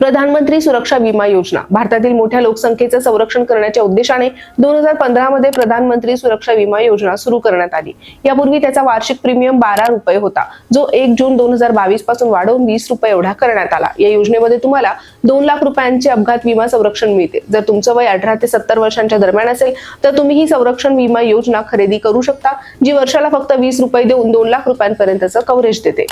प्रधानमंत्री सुरक्षा विमा योजना. भारतातील मोठ्या लोकसंख्येचं संरक्षण करण्याच्या उद्देशाने दोन हजार पंधरा मध्ये प्रधानमंत्री सुरक्षा विमा योजना सुरू करण्यात आली. यापूर्वी त्याचा वार्षिक प्रीमियम बारा रुपये होता. जो एक जून दोन हजार बावीसपासून वाढवून वीस रुपये एवढा करण्यात आला. या योजनेमध्ये तुम्हाला दोन लाख रुपयांचे अपघात विमा संरक्षण मिळते. जर तुमचं वय अठरा ते सत्तर वर्षांच्या दरम्यान असेल तर तुम्ही ही संरक्षण विमा योजना खरेदी करू शकता जी वर्षाला फक्त वीस रुपये देऊन दोन लाख रुपयांपर्यंतचं कव्हरेज देते.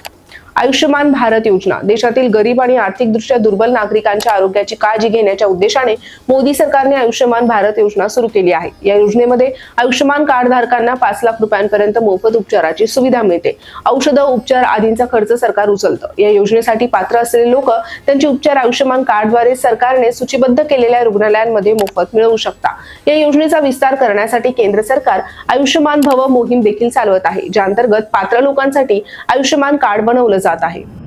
आयुष्यमान भारत योजना. देशातील गरीब आणि आर्थिकदृष्ट्या दुर्बल नागरिकांच्या आरोग्याची काळजी घेण्याच्या उद्देशाने मोदी सरकारने आयुष्यमान भारत योजना सुरू केली आहे. या योजनेमध्ये आयुष्यमान कार्ड धारकांना पाच लाख रुपयांपर्यंत मोफत उपचाराची सुविधा मिळते. औषधं उपचार आदींचा खर्च सरकार उचलतं. या योजनेसाठी पात्र असलेले लोक त्यांचे उपचार आयुष्यमान कार्डद्वारे सरकारने सूचीबद्ध केलेल्या रुग्णालयांमध्ये मोफत मिळवू शकता. या योजनेचा विस्तार करण्यासाठी केंद्र सरकार आयुष्यमान भव मोहीम देखील चालवत आहे. ज्या अंतर्गत पात्र लोकांसाठी आयुष्यमान कार्ड बनवलं जात. आहे.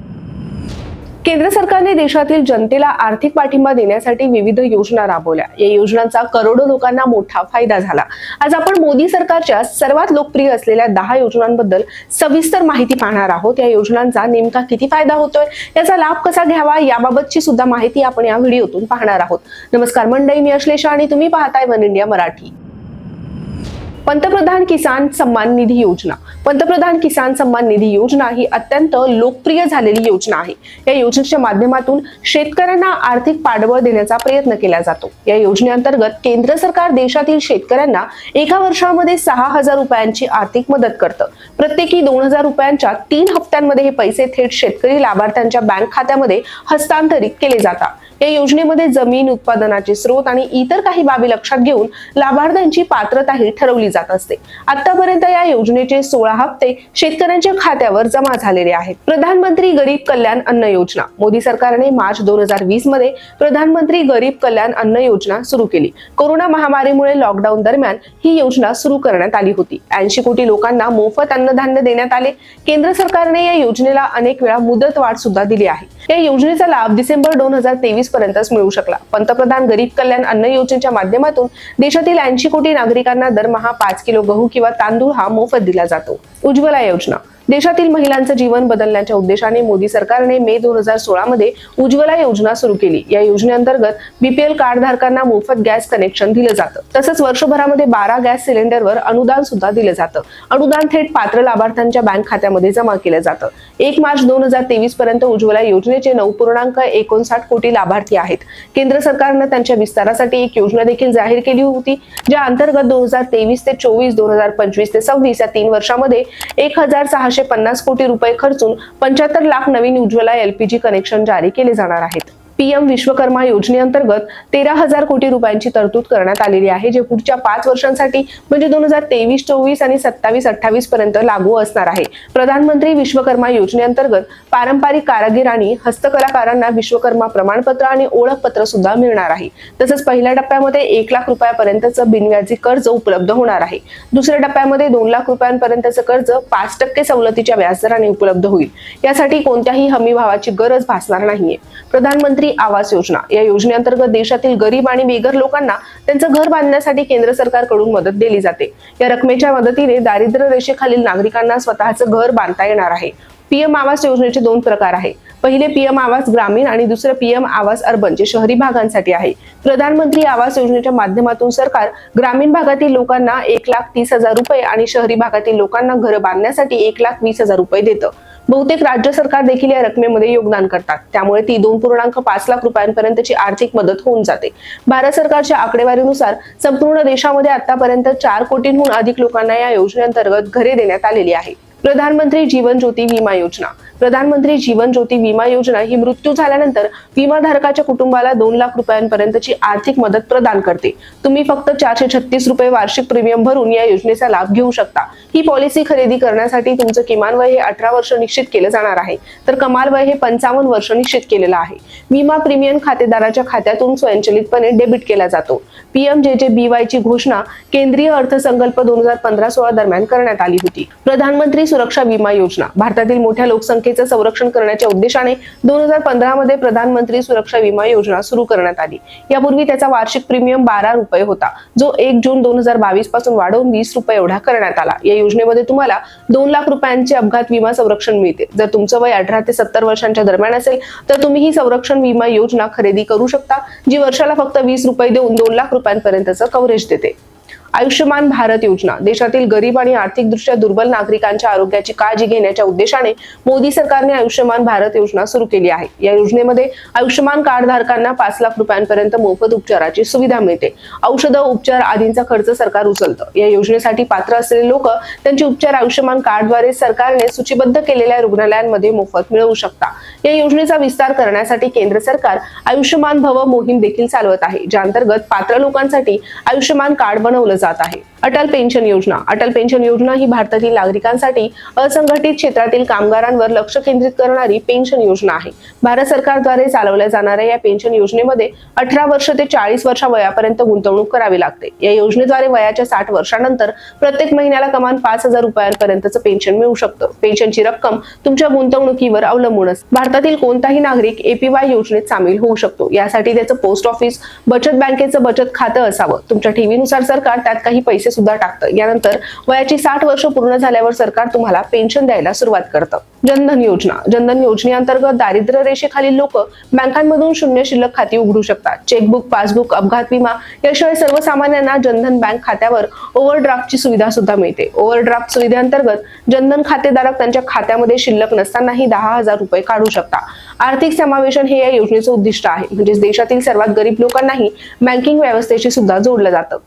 केंद्र सरकारने देशातील जनतेला आर्थिक पाठिंबा देण्यासाठी विविध योजना राबवल्या. या योजनांचा करोडो लोकांना मोठा फायदा झाला. आज आपण मोदी सरकारच्या सर्वात लोकप्रिय असलेल्या दहा योजनांबद्दल सविस्तर माहिती पाहणार आहोत. या योजनांचा नेमका किती फायदा होतोय? याचा लाभ कसा घ्यावा? याबाबतची सुद्धा माहिती आपण या व्हिडिओतून पाहणार आहोत. नमस्कार मंडळी मी अश्लेषा आणि तुम्ही पाहताय वन इंडिया मराठी. पंतप्रधान किसान सन्मान निधी योजना. पंतप्रधान किसान सन्मान निधी योजना ही अत्यंत लोकप्रिय झालेली योजना आहे. या योजनेच्या माध्यमातून शेतकऱ्यांना आर्थिक पाठबळ देण्याचा प्रयत्न केला जातो. या योजनेअंतर्गत केंद्र सरकार देशातील शेतकऱ्यांना एका वर्षामध्ये सहा हजार रुपयांची आर्थिक मदत करतं. प्रत्येकी दोन हजार रुपयांच्या तीन हप्त्यांमध्ये हे पैसे थेट शेतकरी लाभार्थ्यांच्या बँक खात्यामध्ये हस्तांतरित केले जातात. या योजनेमध्ये जमीन उत्पादनाचे स्रोत आणि इतर काही बाबी लक्षात घेऊन लाभार्थ्यांची पात्रताही ठरवली जात असते. आतापर्यंत या योजनेचे सोळा हप्ते शेतकऱ्यांच्या खात्यावर जमा झालेले आहेत. प्रधानमंत्री गरीब कल्याण अन्न योजना. मोदी सरकारने मार्च दोन हजार वीसमध्ये प्रधानमंत्री गरीब कल्याण अन्न योजना सुरू केली. कोरोना महामारीमुळे लॉकडाऊन दरम्यान ही योजना सुरू करण्यात आली होती. ऐंशी कोटी लोकांना मोफत अन्नधान्य देण्यात आले. केंद्र सरकारने या योजनेला अनेक वेळा मुदत वाढ सुद्धा दिली आहे. या योजनेचा लाभ डिसेंबर दोन हजार तेवीस पर्यंतच मिळू शकला. पंतप्रधान गरीब कल्याण अन्न योजनेच्या माध्यमातून देशातील ऐंशी कोटी नागरिकांना दरमहा पाच किलो गहू किंवा तांदूळ हा मोफत दिला जातो. उज्ज्वला योजना. देशातील महिलांचं जीवन बदलण्याच्या उद्देशाने मोदी सरकारने मे दोन हजार सोळा मध्ये उज्ज्वला योजना सुरू केली. या योजनेअंतर्गत बीपीएल कार्ड धारकांना मोफत गॅस कनेक्शन दिलं जातं. तसंच वर्षभरामध्ये बारा गॅस सिलेंडरवर अनुदान सुद्धा दिलं जातं. अनुदान थेट पात्र लाभार्थ्यांच्या बँक खात्यामध्ये जमा केलं जातं. एक मार्च दोन हजार तेवीस पर्यंत उज्ज्वला योजनेचे नऊ पूर्णांक एकोणसाठ कोटी लाभार्थी आहेत. केंद्र सरकारनं त्यांच्या विस्तारासाठी एक योजना देखील जाहीर केली होती ज्या अंतर्गत दोन हजार तेवीस ते चोवीस दोन हजार पंचवीस ते सव्वीस या तीन वर्षामध्ये एक हजार सहाशे पन्नास कोटी रुपये खर्चून पंच्याहत्तर लाख नवीन उज्ज्वला एलपीजी कनेक्शन जारी केले जाणार आहेत. पीएम विश्वकर्मा योजनेअंतर्गत तेरा हजार कोटी रुपयांची तरतूद करण्यात आलेली आहे जे पुढच्या पाच वर्षांसाठी म्हणजे दोन हजार तेवीस चोवीस आणि सत्तावीस अठ्ठावीस पर्यंत लागू असणार आहे. प्रधानमंत्री विश्वकर्मा योजनेअंतर्गत पारंपरिक कारागीर आणि हस्तकलाकारांना विश्वकर्मा प्रमाणपत्र आणि ओळखपत्र सुद्धा मिळणार आहे. तसंच पहिल्या टप्प्यामध्ये एक लाख रुपयापर्यंतचं बिनव्याजी कर्ज उपलब्ध होणार आहे. दुसऱ्या टप्प्यामध्ये दोन लाख रुपयांपर्यंतचं कर्ज पाच टक्के सवलतीच्या व्याजदराने उपलब्ध होईल. यासाठी कोणत्याही हमी भावाची गरज भासणार नाहीये. प्रधानमंत्री प्रधानमंत्री आवास योजना. या योजनेअंतर्गत देशातील गरीब आणि बेघर लोकांना त्यांचं घर बांधण्यासाठी केंद्र सरकारकडून मदत दिली जाते. या रकमेच्या मदतीने दारिद्र्य रेषेखालील नागरिकांना स्वतःचं घर बांधता येणार आहे. पीएम आवास योजनेचे दोन प्रकार आहे. पहिले पीएम आवास ग्रामीण आणि दुसरं पीएम आवास अर्बन जे शहरी भागांसाठी आहे. प्रधानमंत्री आवास योजनेच्या माध्यमातून सरकार ग्रामीण भागातील लोकांना एक लाख तीस हजार रुपये आणि शहरी भागातील लोकांना घर बांधण्यासाठी एक लाख वीस हजार रुपये देतं. बहुतेक राज्य सरकार देखील या रकमेमध्ये योगदान करतात. त्यामुळे ती दोन पूर्णांक पाच लाख रुपयांपर्यंतची आर्थिक मदत होऊन जाते. भारत सरकारच्या आकडेवारीनुसार संपूर्ण देशामध्ये आतापर्यंत चार कोटींहून अधिक लोकांना या योजनेअंतर्गत घरे देण्यात आलेली आहे प्रधानमंत्री जीवन ज्योती विमा योजना. प्रधानमंत्री जीवन ज्योती विमा योजना ही मृत्यू झाल्यानंतर विमाधारकाच्या कुटुंबाला दोन लाख रुपयांपर्यंतची आर्थिक मदत प्रदान करते. तुम्ही फक्त चारशे छत्तीस रुपये वार्षिक प्रीमियम भरून या योजनेचा लाभ घेऊ शकता. ही पॉलिसी खरेदी करण्यासाठी तुमचं किमान वय हे अठरा वर्ष निश्चित केलं जाणार आहे. तर कमाल वय हे पंचावन्न वर्ष निश्चित केलेलं आहे. विमा प्रीमियम खातेदाराच्या खात्यातून स्वयंचलितपणे डेबिट केला जातो. पीएम जे जे ची घोषणा केंद्रीय अर्थसंकल्प दोन हजार पंधरा सोळा दरम्यान करण्यात आली होती. प्रधानमंत्री सुरक्षा विमा योजना. भारतातील मोठ्या लोकसंख्येचं संरक्षण करण्याच्या उद्देशाने दोन हजार पंधरा मध्ये प्रधानमंत्री सुरक्षा विमा योजना सुरू करण्यात आली. यापूर्वी त्याचा वार्षिक प्रीमियम बारा रुपये होता. जो एक जून दोन हजार बावीसपासून वाढवून वीस रुपये एवढा करण्यात आला. या योजनेमध्ये तुम्हाला दोन लाख रुपयांचे अपघात विमा संरक्षण मिळते. जर तुमचं वय अठरा ते सत्तर वर्षांच्या दरम्यान असेल तर तुम्ही ही संरक्षण विमा योजना खरेदी करू शकता जी वर्षाला फक्त वीस रुपये देऊन दोन लाख रुपयांपर्यंतचं कव्हरेज देते. आयुष्यमान भारत योजना. देशातील गरीब आणि आर्थिकदृष्ट्या दुर्बल नागरिकांच्या आरोग्याची काळजी घेण्याच्या उद्देशाने मोदी सरकारने आयुष्यमान भारत योजना सुरू केली आहे. या योजनेमध्ये आयुष्यमान कार्ड धारकांना पाच लाख रुपयांपर्यंत मोफत उपचाराची सुविधा मिळते. औषधं उपचार आदींचा खर्च सरकार उचलतं. या योजनेसाठी पात्र असलेले लोक त्यांचे उपचार आयुष्यमान कार्डद्वारे सरकारने सूचीबद्ध केलेल्या रुग्णालयांमध्ये मोफत मिळवू शकता. या योजनेचा विस्तार करण्यासाठी केंद्र सरकार आयुष्यमान भव मोहीम देखील चालवत आहे. ज्या अंतर्गत पात्र लोकांसाठी आयुष्यमान कार्ड बनवलं जात आहे. अटल पेन्शन योजना. अटल पेन्शन योजना ही भारतातील नागरिकांसाठी असंघटित क्षेत्रातील कामगारांवर लक्ष केंद्रित करणारी पेन्शन योजना आहे. भारत सरकारद्वारे चालवल्या जाणाऱ्या या पेन्शन योजनेमध्ये अठरा वर्ष ते चाळीस वर्षा वयापर्यंत गुंतवणूक करावी लागते. या योजनेद्वारे वयाच्या साठ वर्षानंतर प्रत्येक महिन्याला कमान पाच हजार रुपयांपर्यंतचं पेन्शन मिळू शकतं. पेन्शनची रक्कम तुमच्या गुंतवणुकीवर अवलंबून असते. भारतातील कोणताही नागरिक एपीवाय योजनेत सामील होऊ शकतो. यासाठी त्याचं पोस्ट ऑफिस बचत बँकेचं बचत खातं असावं. तुमच्या ठेवीनुसार सरकार त्यात काही पैसे सुद्धा टाकतं. यानंतर वयाची साठ वर्ष पूर्ण झाल्यावर सरकार तुम्हाला पेन्शन द्यायला सुरुवात करतं. जनधन योजना. जनधन योजनेअंतर्गत दारिद्र्य रेषेखालील लोक बँकांमधून शून्य शिल्लक खाती उघडू शकतात. चेकबुक पासबुक अपघात विमा याशिवाय सर्वसामान्यांना जनधन बँक खात्यावर ओव्हरड्राफ्टची सुविधा सुद्धा मिळते. ओव्हरड्राफ्ट सुविधेअंतर्गत जनधन खातेधारक त्यांच्या खात्यामध्ये शिल्लक नसतानाही दहा हजार रुपये काढू शकता आर्थिक समावेशन हे या योजनेचं उद्दिष्ट आहे. म्हणजेच देशातील सर्वात गरीब लोकांनाही बँकिंग व्यवस्थेशी सुद्धा जोडलं जातं.